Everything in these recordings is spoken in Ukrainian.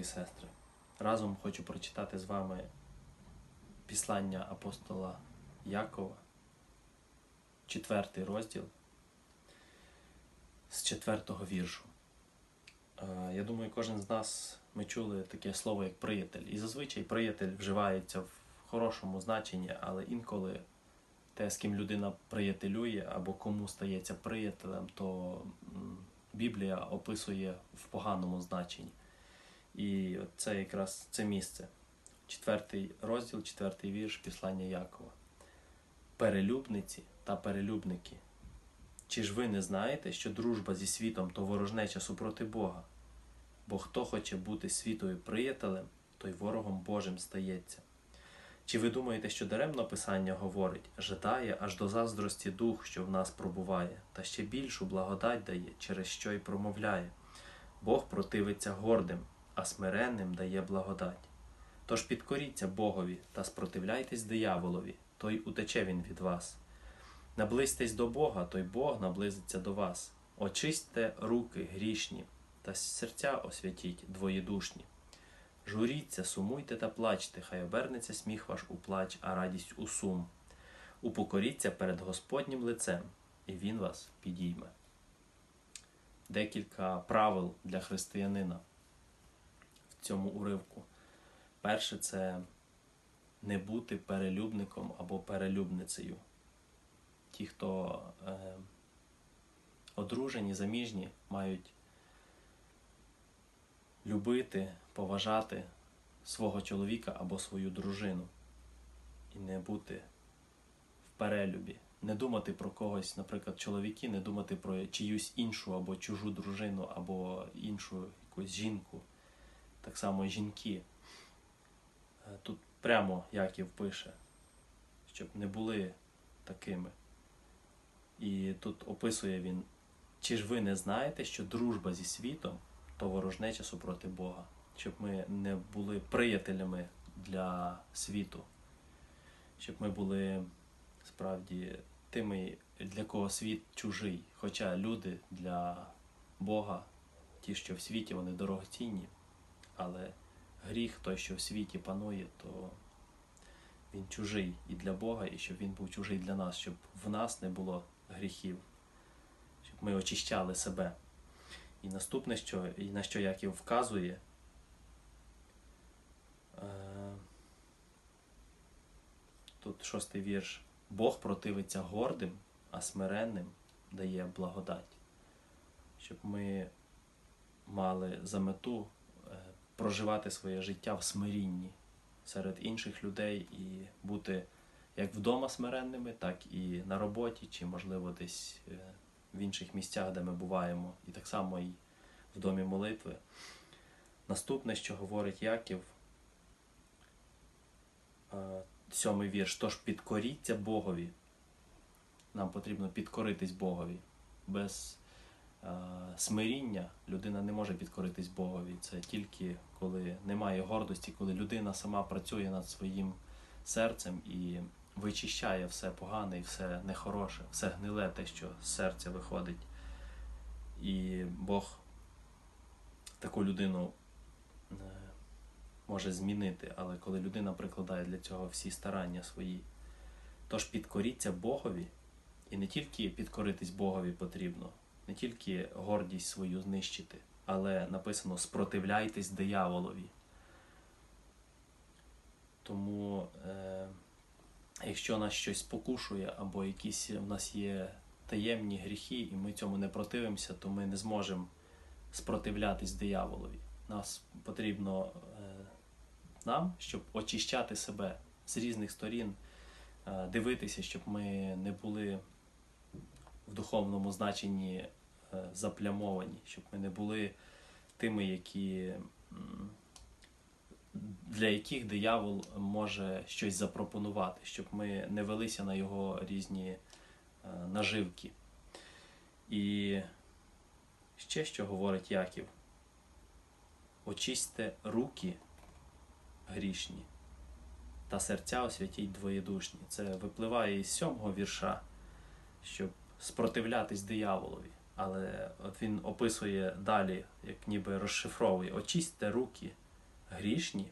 І сестри. Разом хочу прочитати з вами післання апостола Якова, четвертий розділ з четвертого віршу. Е, Я думаю, кожен з нас ми чули таке слово як приятель. І зазвичай приятель вживається в хорошому значенні, але інколи те, з ким людина приятелює або кому стається приятелем, то Біблія описує в поганому значенні. І от це якраз це місце. Четвертий розділ, четвертий вірш післання Якова. Перелюбниці та перелюбники. Чи ж ви не знаєте, що дружба зі світом то ворожнеча супроти Бога? Бо хто хоче бути світові приятелем, той ворогом Божим стається. Чи ви думаєте, що даремно Писання говорить, жадає аж до заздрості дух, що в нас пробуває, та ще більшу благодать дає, через що й промовляє? Бог противиться гордим, а смиренним дає благодать. Тож підкоріться Богові та спротивляйтесь дияволові, той утече він від вас. Наблизьтесь до Бога, той Бог наблизиться до вас. Очистьте руки грішні, та серця освятіть двоєдушні. Журіться, сумуйте та плачте, хай обернеться сміх ваш у плач, а радість у сум. Упокоріться перед Господнім лицем, і Він вас підійме. Декілька правил для християнина цьому уривку. Перше це не бути перелюбником або перелюбницею. Ті, хто е, одружені, заміжні, мають любити, поважати свого чоловіка або свою дружину і не бути в перелюбі. Не думати про когось, наприклад, чоловіки, не думати про чиюсь іншу або чужу дружину, або іншу якусь жінку. Так само жінки. Е, Тут прямо Яків пише, щоб не були такими. І тут описує він, чи ж ви не знаєте, що дружба зі світом то ворожнеча супроти Бога. щоб ми не були приятелями для світу, щоб ми були справді тими, для кого світ чужий. Хоча люди для Бога, ті, що в світі, вони дорогоцінні, але гріх, той, що в світі панує, то він чужий і для Бога, і щоб він був чужий для нас, щоб в нас не було гріхів, щоб ми очищали себе. І наступне, що, і на що Яків вказує, е, тут шостий вірш. Бог противиться гордим, а смиренним дає благодать. Щоб ми мали за мету проживати своє життя в смирінні серед інших людей і бути як вдома смиренними, так і на роботі, чи, можливо, десь е, в інших місцях, де ми буваємо, і так само і в домі молитви. Наступне, що говорить Яків, е, сьомий вірш. Тож підкоріться Богові. Нам потрібно підкоритись Богові. Без смиріння людина не може підкоритись Богові. Це тільки коли немає гордості, коли людина сама працює над своїм серцем і вичищає все погане і все нехороше, все гниле, те, що з серця виходить. І Бог таку людину е, може змінити, але коли людина прикладає для цього всі старання свої, тож підкоріться Богові, і не тільки підкоритись Богові потрібно, не тільки гордість свою знищити, але написано спротивляйтесь дияволові. Тому, е, якщо нас щось спокушує, або якісь в нас є таємні гріхи, і ми цьому не противимося, то ми не зможемо спротивлятись дияволові. Нас потрібно е, нам, щоб очищати себе з різних сторін, е, дивитися, щоб ми не були в духовному значенні заплямовані, щоб ми не були тими, які, для яких диявол може щось запропонувати, щоб ми не велися на його різні е, наживки. І ще що говорить Яків. Очисьте руки грішні та серця освятіть двоєдушні. Це випливає із сьомого вірша, щоб спротивлятись дияволові. Але от він описує далі, як ніби розшифровує: очисьте руки грішні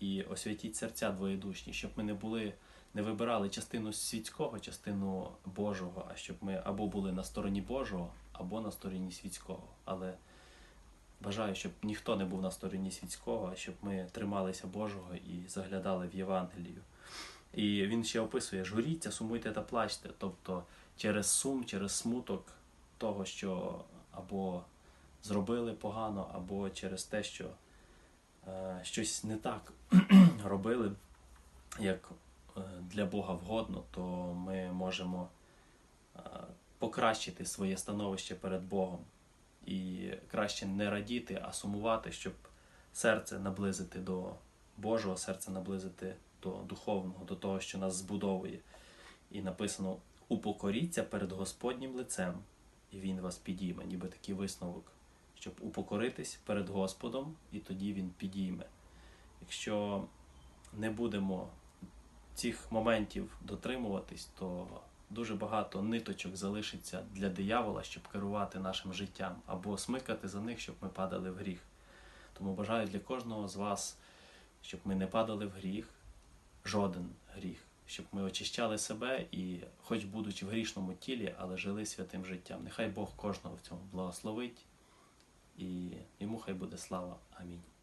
і освятіть серця двоєдушні, щоб ми не були, не вибирали частину світського, частину Божого, а щоб ми або були на стороні Божого, або на стороні світського. Але бажаю, щоб ніхто не був на стороні світського, а щоб ми трималися Божого і заглядали в Євангелію. І він ще описує: журіться, сумуйте та плачте. Тобто через сум, через смуток того, що або зробили погано, або через те, що е, щось не так робили, як е, для Бога вгодно, то ми можемо е, покращити своє становище перед Богом. І краще не радіти, а сумувати, щоб серце наблизити до Божого, серце наблизити до духовного, до того, що нас збудовує. І написано: упокоріться перед Господнім лицем, і Він вас підійме, ніби такий висновок, щоб упокоритись перед Господом, і тоді Він підійме. Якщо не будемо цих моментів дотримуватись, то дуже багато ниточок залишиться для диявола, щоб керувати нашим життям, або смикати за них, щоб ми падали в гріх. Тому бажаю для кожного з вас, щоб ми не падали в гріх, жоден гріх, щоб ми очищали себе і, хоч будучи в грішному тілі, але жили святим життям. Нехай Бог кожного в цьому благословить, і йому хай буде слава. Амінь.